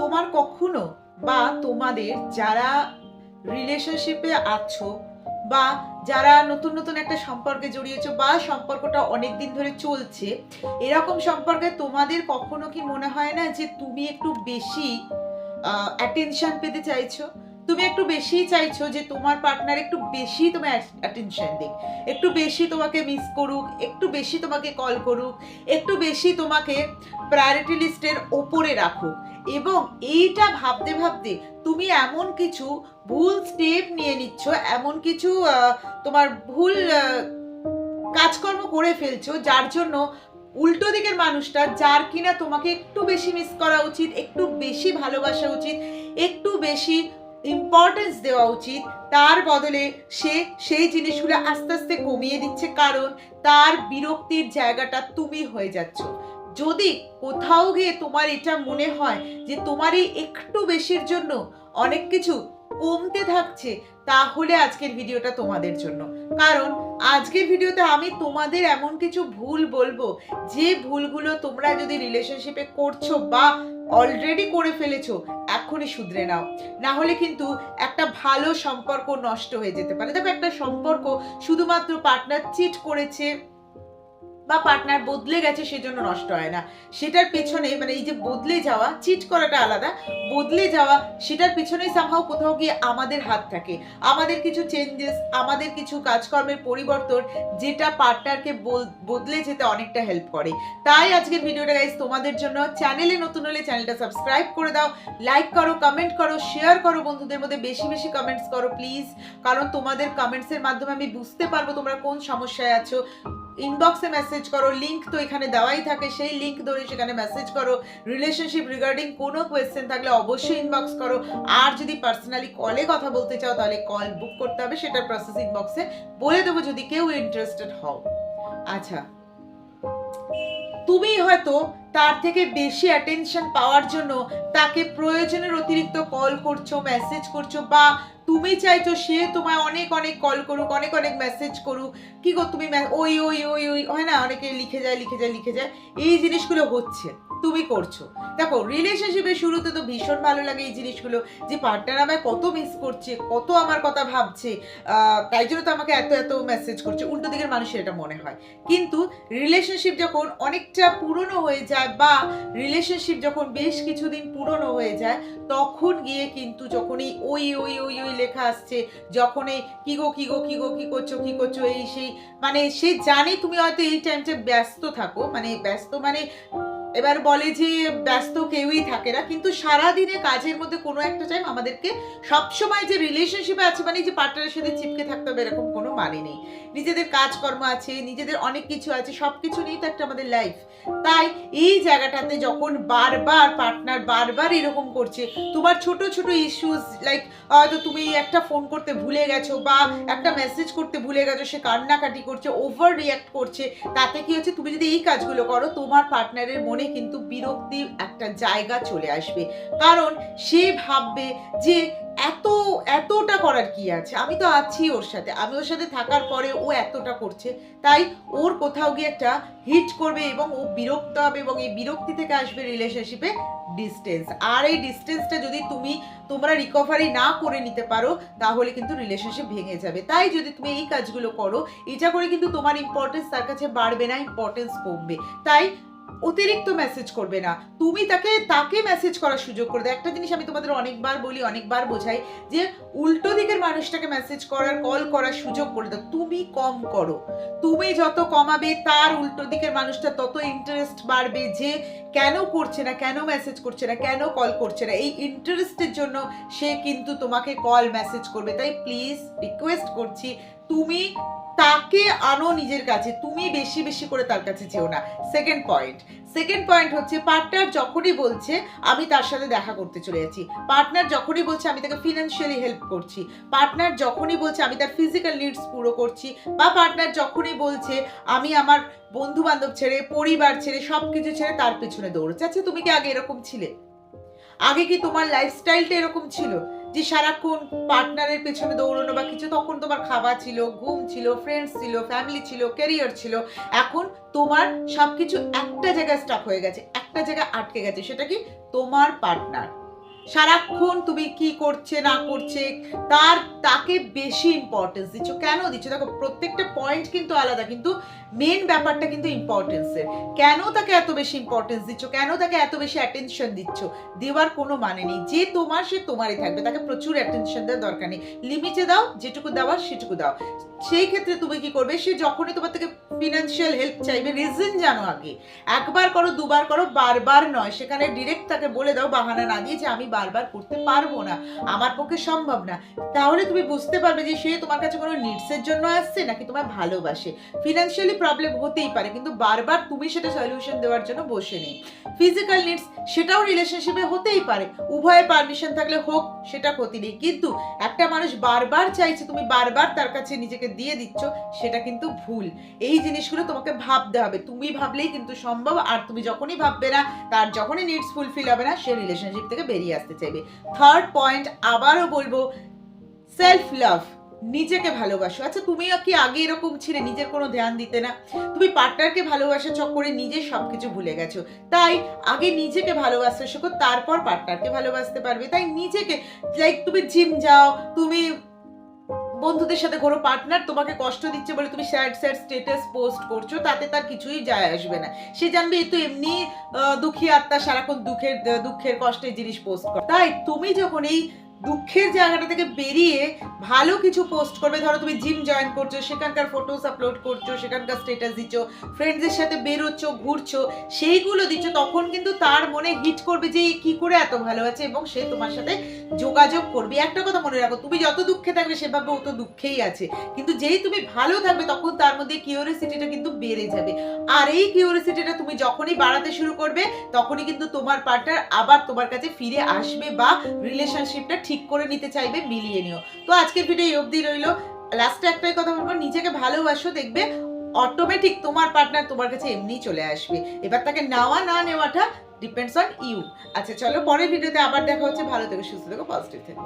তোমার কখনো বা তোমাদের যারা রিলেশনশিপে আছো বা যারা নতুন নতুন একটা সম্পর্কে জড়িয়েছো বা সম্পর্কটা অনেক দিন ধরে চলছে, এরকম সম্পর্কে তোমাদের কখনো কি মনে হয় না যে তুমি একটু বেশি অ্যাটেনশন পেতে চাইছো? তুমি একটু বেশি চাইছো যে তোমার পার্টনার একটু বেশি তোমার অ্যাটেনশন দিক। একটু বেশি তোমাকে মিস করুক, একটু বেশি তোমাকে কল করুক, একটু বেশি তোমাকে প্রায়োরিটি লিস্টের ওপরে রাখুক। এবং এইটা ভাবতে ভাবতে তুমি এমন কিছু ভুল স্টেপ নিয়ে নিচ্ছ, এমন কিছু তোমার ভুল কাজকর্ম করে ফেলছো, যার জন্য উল্টো দিকের মানুষটা, যার কিনা তোমাকে একটু বেশি মিস করা উচিত, একটু বেশি ভালোবাসা উচিত, একটু বেশি ইম্পর্টেন্স দেওয়া উচিত, তার বদলে সে সেই জিনিসগুলো আস্তে আস্তে কমিয়ে দিচ্ছে, কারণ তার বিরক্তির জায়গাটা তুমি হয়ে যাচ্ছ। যদি কোথাও গিয়ে তোমার এটা মনে হয় যে তোমার এই একটু বেশির জন্য অনেক কিছু কমতে থাকছে, তাহলে আজকের ভিডিওটা তোমাদের জন্য। কারণ আজকের ভিডিওতে আমি তোমাদের এমন কিছু ভুল বলব, যে ভুলগুলো তোমরা যদি রিলেশনশিপে করছ বা অলরেডি করে ফেলেছো, এখনই শুধরে নাও। না হলে কিন্তু একটা ভালো সম্পর্ক নষ্ট হয়ে যেতে পারে। দেখো একটা সম্পর্ক শুধুমাত্র পার্টনার চিট করেছে বা পার্টনার বদলে গেছে সেজন্য নষ্ট হয় না। সেটার পেছনে মানে এই যে বদলে যাওয়া চিট করাটা আলাদা। বদলে যাওয়া, সেটার পেছনেই সামহাও কোথাও গিয়ে আমাদের হাত থাকে। আমাদের কিছু চেঞ্জেস আমাদের কিছু কাজকর্মের পরিবর্তন, যেটা পার্টনারকে বদলে যেতে অনেকটা হেল্প করে। তাই আজকের ভিডিওটা গাইজ তোমাদের জন্য। চ্যানেলে নতুন হলে চ্যানেলটা সাবস্ক্রাইব করে দাও। লাইক করো কমেন্ট করো শেয়ার করো বন্ধুদের মধ্যে। বেশি বেশি কমেন্টস করো প্লিজ কারণ তোমাদের কমেন্টসের মাধ্যমে আমি বুঝতে পারব তোমরা কোন সমস্যায় আছো। ইনবক্সে মেসেজ করো লিঙ্ক তো এখানে দেওয়াই থাকে, সেই লিঙ্ক ধরে সেখানে মেসেজ করো। রিলেশনশিপ রিগার্ডিং কোনো কোয়েশ্চেন থাকলে অবশ্যই ইনবক্স করো। আর যদি পার্সোনালি কলে কথা বলতে চাও, তাহলে কল বুক করতে হবে, সেটার প্রসেস ইনবক্সে বলে দেবো যদি কেউ ইন্টারেস্টেড হও। আচ্ছা তুমি হয়তো তার থেকে বেশি অ্যাটেনশন পাওয়ার জন্য তাকে প্রয়োজনের অতিরিক্ত কল করছ মেসেজ করছ বা তুমি চাইছো সে তোমায় অনেক অনেক কল করুক, অনেক অনেক মেসেজ করুক। কী গো তুমি ওই ওই ওই ওই, হয় না? অনেকে লিখে যায় লিখে যায় লিখে যায়। এই জিনিসগুলো হচ্ছে। তুমি করছ। দেখো রিলেশনশিপের শুরুতে তো ভীষণ ভালো লাগে এই জিনিসগুলো, যে পার্টনার আমায় কত মিস করছে, কত আমার কথা ভাবছে তাই জন্য তো আমাকে এত এত মেসেজ করছে। উল্টো দিকের মানুষের এটা মনে হয়। কিন্তু রিলেশনশিপ যখন অনেকটা পুরনো হয়ে যায় বা রিলেশনশিপ যখন বেশ কিছুদিন পুরনো হয়ে যায়, তখন গিয়ে কিন্তু যখন এই ওই ওই ওই ওই লেখা আসছে যখন এই কি গো কি গো কি গো, কি করছ কি করছ, এই, সেই মানে সে জানে তুমি হয়তো এই টাইমটা ব্যস্ত থাকো মানে ব্যস্ত মানে এবার বলে যে ব্যস্ত কেউই থাকে না, কিন্তু সারা দিনে কাজের মধ্যে কোনো একটা টাইম আমাদেরকে সবসময় যে রিলেশনশিপে আছে মানে যে পার্টনারের সাথে চিপকে থাকতে হবে এরকম কোনো মানে নেই। নিজেদের কাজকর্ম আছে, নিজেদের অনেক কিছু আছে সব কিছু নিয়েই তো একটা আমাদের লাইফ তাই এই জায়গাটাতে যখন বারবার পার্টনার বারবার এরকম করছে, তোমার ছোট ছোট ইস্যুস লাইক হয়তো তুমি একটা ফোন করতে ভুলে গেছো বা একটা মেসেজ করতে ভুলে গেছো, সে কান্নাকাটি করছে ওভার রিয়াক্ট করছে, তাতে কি হচ্ছে, তুমি যদি এই কাজগুলো করো, তোমার পার্টনারের মনে কিন্তু বিরক্তির একটা জায়গা চলে আসবে। কারণ সে ভাববে যে এত, এতটা করার কি আছে? আমি তো আছি ওর সাথে। আমি ওর সাথে থাকার পরে ও এতটা করছে। তাই ওর কোথাও গিয়ে একটা হিট করবে এবং ও বিরক্ত হবে এবং এই বিরক্তি থেকে আসবে রিলেশনশিপে ডিস্টেন্স আর এই ডিস্টেন্সটা যদি তুমি, তোমরা রিকভারি না করে নিতে পারো, তাহলে কিন্তু রিলেশনশিপ ভেঙে যাবে। তাই যদি তুমি এই কাজগুলো করো, এটা করে কিন্তু তোমার ইম্পর্টেন্স তার কাছে বাড়বে না ইম্পর্টেন্স কমবে। তাই অতিরিক্ত মেসেজ করবে না। তুমি তাকে তাকে মেসেজ করার সুযোগ করে দাও। একটা জিনিস আমি তোমাদের অনেকবার বলি, অনেকবার বোঝাই, যে উল্টো দিকের মানুষটাকে মেসেজ করার কল করার সুযোগ করে দাও। তুমি কম করো। তুমি যত কমাবে, তার উল্টো দিকের মানুষটা তত ইন্টারেস্ট বাড়বে যে কেন করছে না, কেন মেসেজ করছে না, কেন কল করছে না। এই ইন্টারেস্টের জন্য সে কিন্তু তোমাকে কল মেসেজ করবে। তাই প্লিজ রিকোয়েস্ট করছি তুমি তাকে আনো নিজের কাছে, তুমি বেশি বেশি করে তার কাছে যেও না। সেকেন্ড পয়েন্ট সেকেন্ড পয়েন্ট হচ্ছে পার্টনার যখনই বলছে, আমি তার সাথে দেখা করতে চলে যাচ্ছি। পার্টনার যখনই বলছে, আমি তাকে ফিনান্সিয়ালি হেল্প করছি। পার্টনার যখনই বলছে, আমি তার ফিজিক্যাল নিডস পুরো করছি। বা পার্টনার যখনই বলছে, আমি আমার বন্ধু বান্ধব ছেড়ে, পরিবার ছেড়ে সব কিছু ছেড়ে তার পেছনে দৌড়চ্ছে। আচ্ছা তুমি কি আগে এরকম ছিলে? আগে কি তোমার লাইফস্টাইলটা এরকম ছিল? যে সারাক্ষণ পার্টনারের পেছনে দৌড়ানো বা কিছু, তখন তোমার খাবার ছিল, ঘুম ছিল ফ্রেন্ডস ছিল ফ্যামিলি ছিল ক্যারিয়ার ছিল। এখন তোমার সবকিছু একটা জায়গায় স্টাক হয়ে গেছে, একটা জায়গায় আটকে গেছে, সেটা কি? তোমার পার্টনার সারাক্ষণ তুমি কি করছে, না করছে, তার, তাকে বেশি ইম্পর্টেন্স দিচ্ছ। কেন দিচ্ছ? দেখো, প্রত্যেকটা পয়েন্ট কিন্তু আলাদা, কিন্তু মেন ব্যাপারটা কিন্তু ইম্পর্টেন্সের কেন তাকে এত বেশি ইম্পর্টেন্স দিচ্ছ? কেন তাকে এত বেশি অ্যাটেনশন দিচ্ছ? দেওয়ার কোনো মানে নেই। যে তোমার, সে তোমারই থাকবে। তাকে প্রচুর অ্যাটেনশন দেওয়ার দরকার নেই। লিমিটে দাও, যেটুকু দেওয়ার, সেটুকু দাও। সেই ক্ষেত্রে তুমি কি করবে? সে যখনই তোমার থেকে ফিনান্সিয়াল হেল্প চাইবে রিজন জানো আগে। একবার করো, দুবার করো, বারবার নয়। সেখানে ডিরেক্ট তাকে বলে দাও, বাহানা না দিয়ে যে আমি বারবার করতে পারব না। আমার পক্ষে সম্ভব না। তাহলে তুমি বুঝতে পারবে যে সে তোমার কাছে কোনো নিডসের জন্য আসছে নাকি তোমার ভালোবাসে। ফিনান্সিয়ালি প্রবলেম হতেই পারে, কিন্তু বারবার তুমি সেটা সলিউশন দেওয়ার জন্য বসে নেই। ফিজিক্যাল নিডস সেটাও রিলেশনশিপে হতেই পারে। উভয়ের পারমিশন থাকলে হোক সেটা ক্ষতি নেই কিন্তু একটা মানুষ বারবার চাইছে, তুমি বারবার তার কাছে নিজেকে দিয়ে দিচ্ছ, সেটা কিন্তু ভুল। এই জিনিসগুলো তোমাকে ভাবতে হবে। তুমি ভাবলেই কিন্তু সম্ভব, আর তুমি যখনই ভাববে না, তার যখনই নিডস ফুলফিল হবে না, সে রিলেশনশিপ থেকে বেরিয়ে আসতে চাইবে। থার্ড পয়েন্ট আবারও বলব সেলফ লাভ নিজেকে ভালোবাসো। আচ্ছা তুমি কি আগে এরকম ছিলে, নিজের কোনো ধ্যান দিতে না? তুমি পার্টনারকে ভালোবাসা চক্করে নিজের সবকিছু ভুলে গেছো। তাই আগে নিজেকে ভালোবাসতে শেখো, তারপর পার্টনারকে ভালোবাসতে পারবে। তাই নিজেকে লাইক তুমি জিম যাও, তুমি বন্ধুদের সাথে ঘোরো, পার্টনার তোমাকে কষ্ট দিচ্ছে বলে তুমি স্যাড স্যাড স্টেটাস পোস্ট করছ, তাতে তার কিছুই যায় আসবে না। সে জানবে, এ তো এমনি দুঃখী আত্মা সারাক্ষণ দুঃখের দুঃখের কষ্টের জিনিস পোস্ট করে। তাই তুমি যখন এই দুঃখের জায়গাটা থেকে বেরিয়ে ভালো কিছু পোস্ট করবে। ধরো তুমি জিম জয়েন করছ, সেখানকার ফটোস আপলোড করছ, সেখানকার স্টেটাস দিচ্ছ ফ্রেন্ডসদের সাথে বেরোচ্ছ, ঘুরছো, সেইগুলো দিচ্ছ, তখন কিন্তু তার মনে হিট করবে যে কি করে এত ভালো আছে? এবং সে তোমার সাথে যোগাযোগ করবে। একটা কথা মনে রাখো, তুমি যত দুঃখে থাকবে সেভাবে ও তো দুঃখেই আছে। কিন্তু যেই তুমি ভালো থাকবে, তখন তার মধ্যে কিউরিয়াসিটিটা কিন্তু বেড়ে যাবে। আর এই কিউরিয়াসিটিটা তুমি যখনই বাড়াতে শুরু করবে, তখনই কিন্তু তোমার পার্টনার আবার তোমার কাছে ফিরে আসবে বা রিলেশনশিপটা ঠিক করে নিতে চাইবে, মিলিয়ে নিও। তো আজকের ভিডিও এই অবধি রইল। লাস্টে একটাই কথা বলব, নিজেকে ভালোবাসো, দেখবে অটোমেটিক তোমার পার্টনার তোমার কাছে এমনিই চলে আসবে। এবার তাকে নেওয়া না নেওয়াটা ডিপেন্ডস অন ইউ আচ্ছা চলো পরের ভিডিওতে আবার দেখা হচ্ছে। ভালো থেকো, সুস্থ থেকো পজিটিভ থেকো।